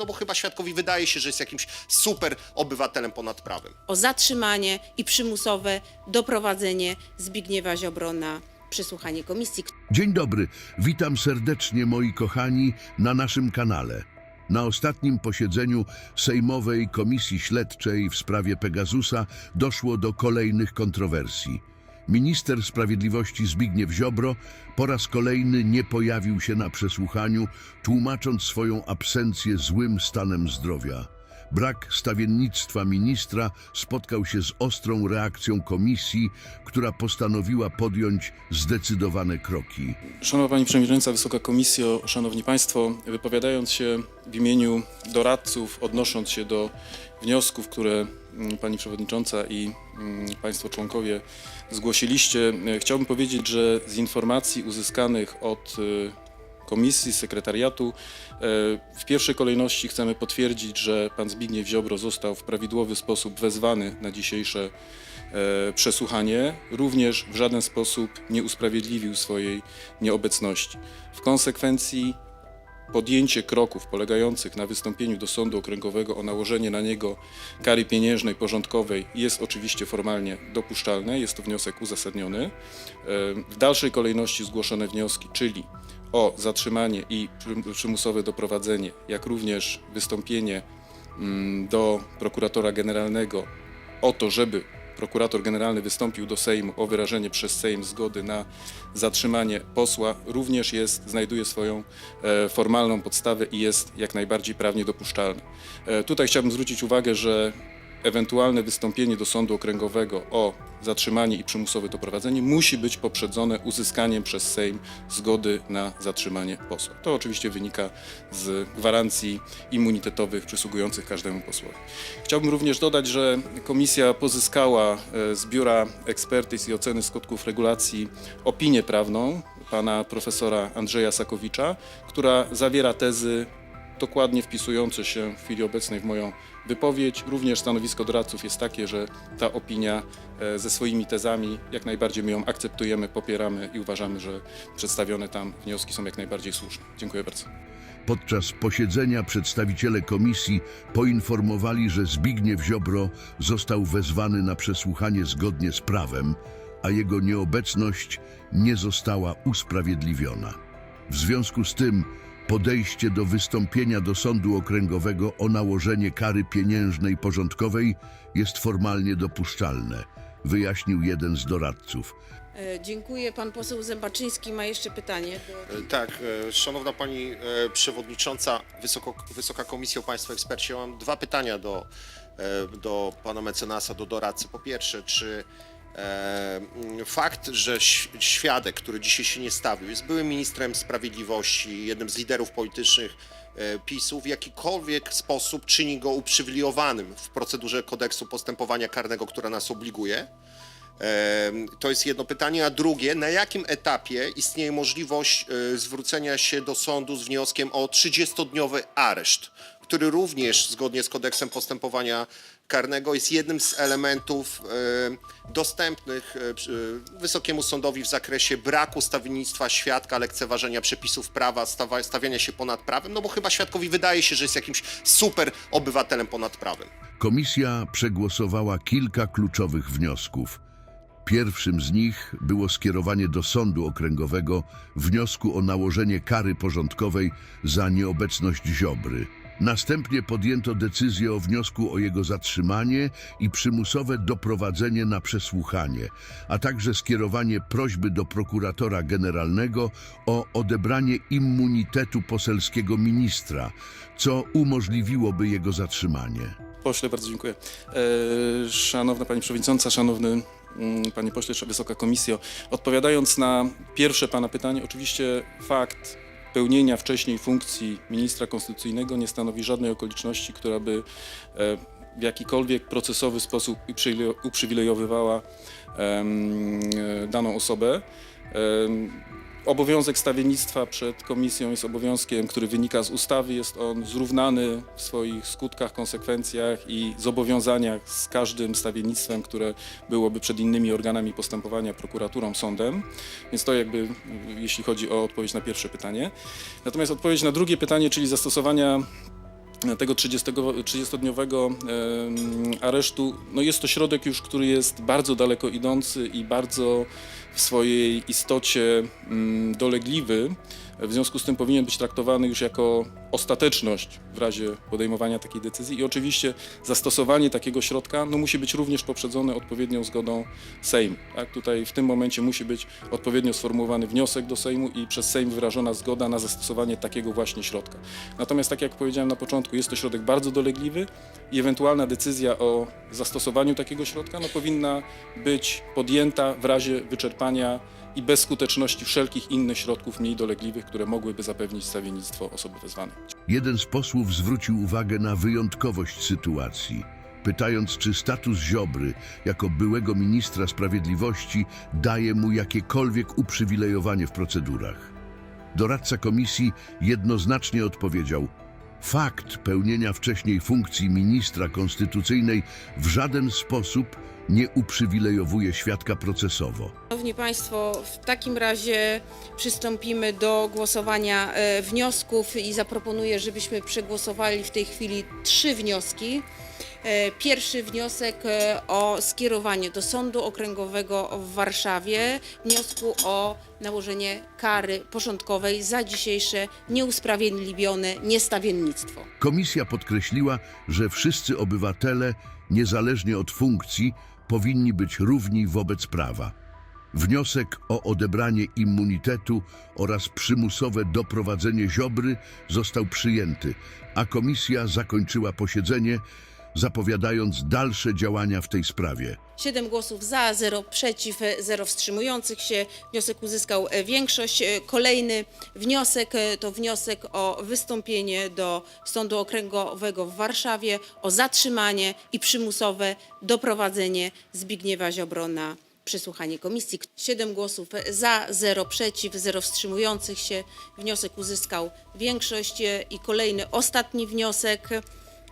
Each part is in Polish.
no bo chyba świadkowi wydaje się, że jest jakimś super obywatelem ponad prawem. o zatrzymanie i przymusowe doprowadzenie Zbigniewa Ziobro na przesłuchanie komisji. Dzień dobry, witam serdecznie moi kochani na naszym kanale. Na ostatnim posiedzeniu Sejmowej Komisji Śledczej w sprawie Pegasusa doszło do kolejnych kontrowersji. Minister Sprawiedliwości Zbigniew Ziobro po raz kolejny nie pojawił się na przesłuchaniu, tłumacząc swoją absencję złym stanem zdrowia. Brak stawiennictwa ministra spotkał się z ostrą reakcją komisji, która postanowiła podjąć zdecydowane kroki. Szanowna Pani Przewodnicząca, Wysoka Komisjo, Szanowni Państwo, wypowiadając się w imieniu doradców, odnosząc się do wniosków, które mm, Pani Przewodnicząca i mm, Państwo członkowie zgłosiliście, e, chciałbym powiedzieć, że z informacji uzyskanych od e, komisji, sekretariatu. E, W pierwszej kolejności chcemy potwierdzić, że pan Zbigniew Ziobro został w prawidłowy sposób wezwany na dzisiejsze e, przesłuchanie. Również w żaden sposób nie usprawiedliwił swojej nieobecności. W konsekwencji podjęcie kroków polegających na wystąpieniu do sądu okręgowego o nałożenie na niego kary pieniężnej porządkowej jest oczywiście formalnie dopuszczalne, jest to wniosek uzasadniony. E, W dalszej kolejności zgłoszone wnioski, czyli o zatrzymanie i przy- przymusowe doprowadzenie, jak również wystąpienie mm, do prokuratora generalnego o to, żeby prokurator generalny wystąpił do Sejmu o wyrażenie przez Sejm zgody na zatrzymanie posła, również jest, znajduje swoją e, formalną podstawę i jest jak najbardziej prawnie dopuszczalny. E, tutaj chciałbym zwrócić uwagę, że ewentualne wystąpienie do sądu okręgowego o zatrzymanie i przymusowe doprowadzenie musi być poprzedzone uzyskaniem przez Sejm zgody na zatrzymanie posła. To oczywiście wynika z gwarancji immunitetowych przysługujących każdemu posłowi. Chciałbym również dodać, że komisja pozyskała e, z Biura Ekspertyz i Oceny Skutków Regulacji opinię prawną pana profesora Andrzeja Sakowicza, która zawiera tezy dokładnie wpisujące się w chwili obecnej w moją wypowiedź. Również stanowisko doradców jest takie, że ta opinia e, ze swoimi tezami, jak najbardziej my ją akceptujemy, popieramy i uważamy, że przedstawione tam wnioski są jak najbardziej słuszne. Dziękuję bardzo. Podczas posiedzenia przedstawiciele komisji poinformowali, że Zbigniew Ziobro został wezwany na przesłuchanie zgodnie z prawem, a jego nieobecność nie została usprawiedliwiona. W związku z tym podejście do wystąpienia do sądu okręgowego o nałożenie kary pieniężnej porządkowej jest formalnie dopuszczalne, wyjaśnił jeden z doradców. E, Dziękuję. Pan poseł Zębaczyński ma jeszcze pytanie. E, Tak, e, szanowna pani e, przewodnicząca, Wysoko, Wysoka Komisjo, państwo eksperci, ja mam dwa pytania do, e, do pana mecenasa, do doradcy. Po pierwsze, czy fakt, że świadek, który dzisiaj się nie stawił, jest byłym ministrem sprawiedliwości, jednym z liderów politycznych e, PiSu, w jakikolwiek sposób czyni go uprzywilejowanym w procedurze kodeksu postępowania karnego, która nas obliguje? Em, To jest jedno pytanie. A drugie, na jakim etapie istnieje możliwość e, zwrócenia się do sądu z wnioskiem o 30-dniowy areszt, który również zgodnie z kodeksem postępowania karnego jest jednym z elementów e, dostępnych e, Wysokiemu Sądowi w zakresie braku stawiennictwa świadka, lekceważenia przepisów prawa, stawiania się ponad prawem, no bo chyba świadkowi wydaje się, że jest jakimś super obywatelem ponad prawem. Komisja przegłosowała kilka kluczowych wniosków. Pierwszym z nich było skierowanie do sądu okręgowego wniosku o nałożenie kary porządkowej za nieobecność Ziobry. Następnie podjęto decyzję o wniosku o jego zatrzymanie i przymusowe doprowadzenie na przesłuchanie, a także skierowanie prośby do prokuratora generalnego o odebranie immunitetu poselskiego ministra, co umożliwiłoby jego zatrzymanie. Pośle, bardzo dziękuję. E, Szanowna Pani Przewodnicząca, Szanowny mm, Panie Pośle, Wysoka Komisjo, odpowiadając na pierwsze Pana pytanie, oczywiście fakt pełnienia wcześniej funkcji ministra konstytucyjnego nie stanowi żadnej okoliczności, która by e, w jakikolwiek procesowy sposób uprzywile- uprzywilejowywała e, daną osobę. Obowiązek stawiennictwa przed komisją jest obowiązkiem, który wynika z ustawy. Jest on zrównany w swoich skutkach, konsekwencjach i zobowiązaniach z każdym stawiennictwem, które byłoby przed innymi organami postępowania, prokuraturą, sądem. Więc to jakby, jeśli chodzi o odpowiedź na pierwsze pytanie. Natomiast odpowiedź na drugie pytanie, czyli zastosowania tego 30, 30-dniowego em, aresztu, no jest to środek już, który jest bardzo daleko idący i bardzo w swojej istocie mm, dolegliwy. W związku z tym powinien być traktowany już jako ostateczność w razie podejmowania takiej decyzji i oczywiście zastosowanie takiego środka no, musi być również poprzedzone odpowiednią zgodą Sejmu. Tak? Tutaj w tym momencie musi być odpowiednio sformułowany wniosek do Sejmu i przez Sejm wyrażona zgoda na zastosowanie takiego właśnie środka. Natomiast tak jak powiedziałem na początku, jest to środek bardzo dolegliwy i ewentualna decyzja o zastosowaniu takiego środka no, powinna być podjęta w razie wyczerpania i bezskuteczności wszelkich innych środków mniej dolegliwych, które mogłyby zapewnić stawiennictwo osoby wezwanej. Jeden z posłów zwrócił uwagę na wyjątkowość sytuacji, pytając, czy status Ziobry jako byłego ministra sprawiedliwości daje mu jakiekolwiek uprzywilejowanie w procedurach. Doradca komisji jednoznacznie odpowiedział: Fakt pełnienia wcześniej funkcji ministra konstytucyjnej w żaden sposób nie uprzywilejowuje świadka procesowo. Szanowni Państwo, w takim razie przystąpimy do głosowania e, wniosków i zaproponuję, żebyśmy przegłosowali w tej chwili trzy wnioski. E, Pierwszy wniosek e, o skierowanie do Sądu Okręgowego w Warszawie wniosku o nałożenie kary porządkowej za dzisiejsze nieusprawiedliwione niestawiennictwo. Komisja podkreśliła, że wszyscy obywatele, niezależnie od funkcji, powinni być równi wobec prawa. Wniosek o odebranie immunitetu oraz przymusowe doprowadzenie Ziobry został przyjęty, a komisja zakończyła posiedzenie, zapowiadając dalsze działania w tej sprawie. 7 głosów za, 0 przeciw, 0 wstrzymujących się. Wniosek uzyskał e, większość. E, Kolejny wniosek e, to wniosek o wystąpienie do Sądu Okręgowego w Warszawie o zatrzymanie i przymusowe doprowadzenie Zbigniewa Ziobro na przesłuchanie komisji. 7 głosów za, 0 przeciw, 0 wstrzymujących się. Wniosek uzyskał większość i kolejny, ostatni wniosek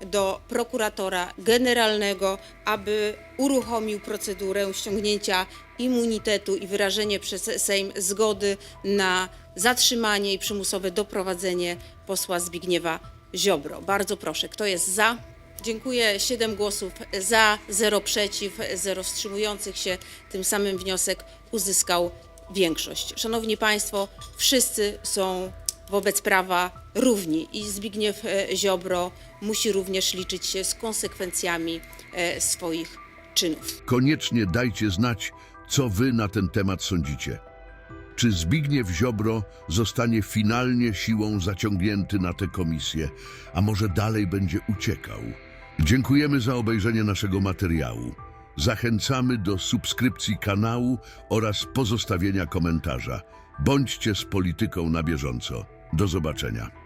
do prokuratora generalnego, aby uruchomił procedurę ściągnięcia immunitetu i wyrażenie przez Sejm zgody na zatrzymanie i przymusowe doprowadzenie posła Zbigniewa Ziobro. Bardzo proszę, kto jest za? Dziękuję. 7 głosów za, 0 przeciw, 0 wstrzymujących się. Tym samym wniosek uzyskał większość. Szanowni Państwo, wszyscy są wobec prawa równi i Zbigniew e, Ziobro musi również liczyć się z konsekwencjami e, swoich czynów. Koniecznie dajcie znać, co wy na ten temat sądzicie. Czy Zbigniew Ziobro zostanie finalnie siłą zaciągnięty na tę komisję, a może dalej będzie uciekał? Dziękujemy za obejrzenie naszego materiału. Zachęcamy do subskrypcji kanału oraz pozostawienia komentarza. Bądźcie z polityką na bieżąco. Do zobaczenia.